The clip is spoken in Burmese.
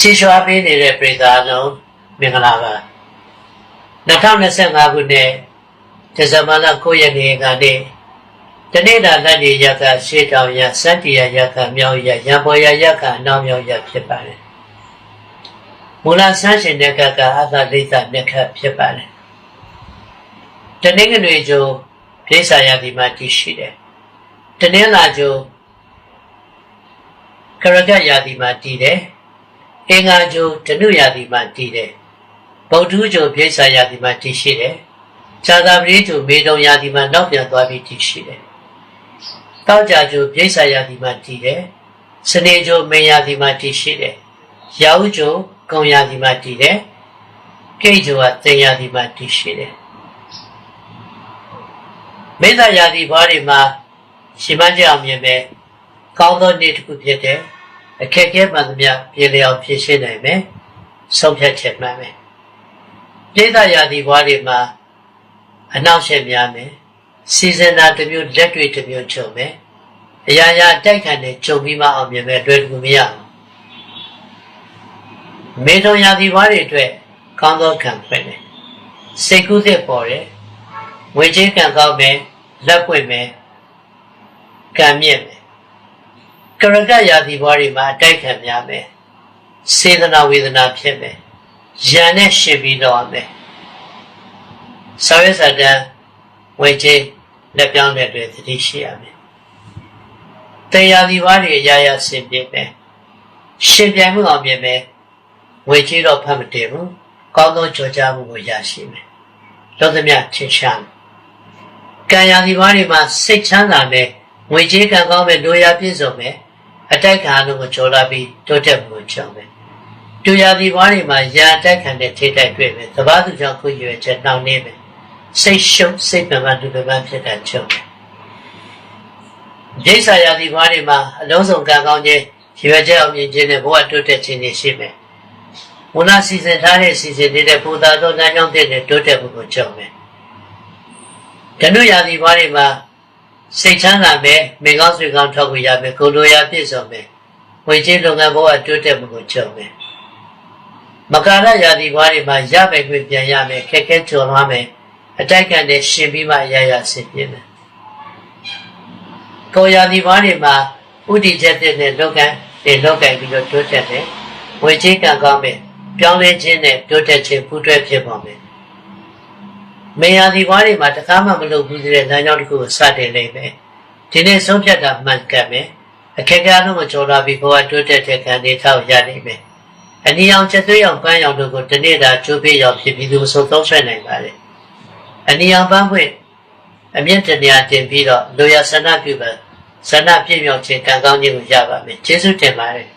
ချီးရွှာပေးနေတဲ့ပြည်သားလုံးမင်္ဂလာပါ2025ခုနှစ်ဒီဇင်ဘာလ9ရက်နေ့ကနေတနေ့တာလက်နေရကရှေးတောင်ရစတ္တိယရကမြောက်ရရံပေါ်ရရကအနောက်မြောက်ရဖြစ်ပါတယ်မူလဆန်းရှင်တဲ့ကကအသလိသမြက်ခတ်ဖြစ်ပါတယ်တနင်္ဂနွေကျိုးပြိဿာယတိမှာတည်ရှိတယ်တနင်္လာကျိုးကရကယာတိမှာတည်တယ် အင်္ဂါကျိုးဓနုယာတိမှာတည်တယ်ဗုဒ္ဓကျိုးပြိဿာယာတိမှာတည်ရှိတယ်ဇာတာပရိကျိုးမေတုံယာတိမှာနောက်ပြန်သွားပြီးတည်ရှိတယ်တောက်ကြကျိုးပြိဿာယာတိမှာတည်တယ်စနေကျိုးမေယာတိမှာတည်ရှိတယ်ရာဟုကျိုးကုံယာတိမှာတည်တယ်ကိတ်ကျိုးကတင်ယာတိမှာတည်ရှိတယ်မေတ္တာယာတိဘွားတွေမှာရှင်မကြအောင်မြင်ပဲကောင်းသောနေ့တစ်ခုဖြစ်တဲ့ အခက်အခဲမှန်သမျှပြည်လျောင်ဖြည့်ရှင်းနိုင်မယ်ဆုံးဖြတ်ချက်မှန်မယ်မေတ္တာယာတိဘွားတွေမှာအနောက်ရှက်များမယ်စီဇနာတစ်မျိုးလက်တွေတစ်မျိုးချုပ်မယ်အရာရာတိုက်ခံတဲ့ချုပ်ပြီးမှအောင်မြင်မယ်တွေ့တကူမရဘူးမေတုံယာတိဘွားတွေအတွက်ကောင်းသောခံဖွင့်တယ်စိတ်ကူးသစ်ပေါ်တယ်ဝေချင်းကံကောင်းမယ်လက်ပွင့်မယ်ကံမြင့်မယ် ကရကရာသီဘွားတွေမှာအတိုက်ခံများမယ်စေတနာဝေဒနာဖြစ်မယ်ယံနဲ့ရှင်ပြီးတော့မယ်ဆောရစတံဝေချင်းလက်ပြောင်းတဲ့တွေသတိရှိရမယ်တရားဒီဘွားတွေအရာရာဆင်ပြေမယ်ရှင်ပြိုင်မှုအောင်ပြင်မယ်ဝေချင်းတော့ဖတ်မတည်ဘူးကောင်းသောကြောကြားမှုကိုရရှိမယ်လောသမြထင်ရှားမယ်ကံရာဒီဘွားတွေမှာစိတ်ချမ်းသာမယ်ငွေကြေးကံကောင်းမယ်လူရပြည့်စုံမယ် အတိုက်ခံလို့ကိုကြော်လာပြီးတိုးတက်မှုကိုကြောင်းမယ်တူရာဒီဘွားတွေမှာရာတိုက်ခံတဲ့ထိတိုက်တွေ့မယ်သဘာသူကြောင့်ခုရွယ်ချက်နှောင့်နေမယ်စိတ်ရှုပ်စိတ်ပမာတူပမာဖြစ်တဲ့ချုပ်မယ်ဒိဋ္ဌာရာဒီဘွားတွေမှာအလုံးစုံကံကောင်းခြင်းရွယ်ချက်အောင်မြင်ခြင်းနဲ့ဘဝတိုးတက်ခြင်းတွေရှိမယ်မူလစီစဉ်ထားတဲ့စီစဉ်နေတဲ့ပူတာသောလမ်းကြောင်းတဲ့တိုးတက်မှုကိုကြောင်းမယ်ဓနုရာသီဘွားတွေမှာ စိတ်ချမ်းသာမယ်မိကောင်းဆွေကောင်းထောက်ကိုရမယ်ကိုလိုရာပြည့်စုံမယ်ဝေချင်းလုပ်ငန်းဘဝတိုးတက်မှုကိုကြုံမယ်မကာရရာသီဘွားတွေမှာရမယ်ခွင့်ပြန်ရမယ်ခက်ခဲကြုံရမယ်အတိုက်ခံတဲ့ရှင်ပြီးမှရရဆင်ပြေမယ်ကိုရာသီဘွားတွေမှာဥတီချက်တဲ့လောက်ကံတွေလောက်ကံပြီးတော့တိုးတက်တယ်ဝေချင်းကံကောင်းမယ်ပြောင်းလဲခြင်းနဲ့တိုးတက်ခြင်းပူးတွဲဖြစ်ပေါ်မယ် မေယာဒီဘွားတွေမှာတကားမှမလုပ်ဘူးတဲ့လမ်းကြောင်းတစ်ခုကိုစတင်နေမယ်ဒီနေ့ဆုံးဖြတ်တာမှန်ကန်မယ်အခက်အခဲလုံးကိုကြော်လာပြီးဘဝတိုးတက်တဲ့ခံနေထောက်ရနိုင်မယ်အနည်းအောင်ချက်သွေးအောင်ပန်းရောင်တို့ကိုတနေ့တာကျိုးပေးရောက်ဖြစ်ပြီးသူဆုံးသုံးဆွဲနိုင်ပါတယ်အနည်းအောင်ပန်းဖွင့်အမြင့်တရားတင်ပြီးတော့လိုရဆန္ဒပြုပါဆန္ဒပြည့်မြောက်ခြင်းကံကောင်းခြင်းကိုရပါမယ်ကျေးဇူးတင်ပါတယ်